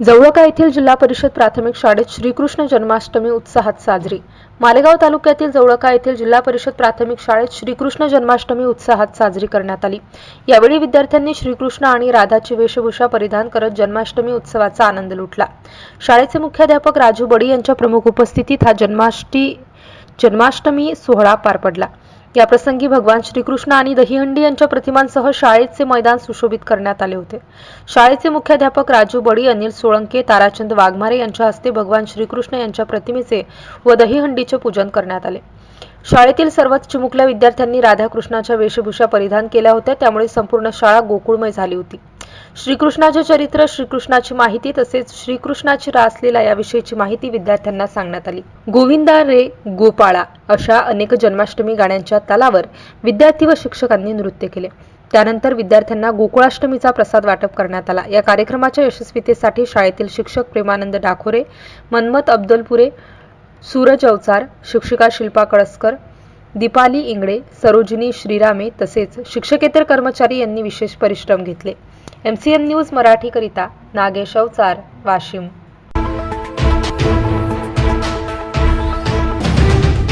जवळका येथील जिल्हा परिषद प्राथमिक शाळेत श्रीकृष्ण जन्माष्टमी उत्साहात साजरी. मालेगाव तालुक्यातील जवळका येथील जिल्हा परिषद प्राथमिक शाळेत श्रीकृष्ण जन्माष्टमी उत्साहात साजरी करण्यात आली. यावेळी विद्यार्थ्यांनी श्रीकृष्ण आणि राधाची वेशभूषा परिधान करत जन्माष्टमी उत्सवाचा आनंद लुटला. शाळेचे मुख्याध्यापक राजू बडी यांच्या प्रमुख उपस्थितीत हा जन्माष्टी जन्माष्टमी सोहळा पार पडला. याप्रसंगी भगवान श्रीकृष्ण आणि दहीहंडी यांच्या प्रतिमांसह शाळेचे मैदान सुशोभित करण्यात आले होते. शाळेचे मुख्याध्यापक राजू बडी अनिल सोळंके ताराचंद वाघमारे यांच्या हस्ते भगवान श्रीकृष्ण यांच्या प्रतिमेचे व दहीहंडीचे पूजन करण्यात आले. शाळेतील सर्वच चिमुकल्या विद्यार्थ्यांनी राधाकृष्णाच्या वेशभूषा परिधान केल्या होत्या त्यामुळे संपूर्ण शाळा गोकुळमय झाली होती. श्रीकृष्णाचे चरित्र श्रीकृष्णाची माहिती तसेच श्रीकृष्णाची रासलीला याविषयीची माहिती विद्यार्थ्यांना सांगण्यात आली. गोविंदा रे गोपाळा अशा अनेक जन्माष्टमी गाण्यांच्या तालावर विद्यार्थी व शिक्षकांनी नृत्य केले. त्यानंतर विद्यार्थ्यांना गोकुळाष्टमीचा प्रसाद वाटप करण्यात आला. या कार्यक्रमाच्या यशस्वीतेसाठी शाळेतील शिक्षक प्रेमानंद डाखोरे मन्मत अब्दुलपुरे सूरज अवचार शिक्षिका शिल्पा कळसकर दीपाली इंगळे सरोजिनी श्रीरामे तसेच शिक्षकेतर कर्मचारी यांनी विशेष परिश्रम घेतले. एम सी एन न्यूज मराठीकरिता नागेश अवचार वाशिम.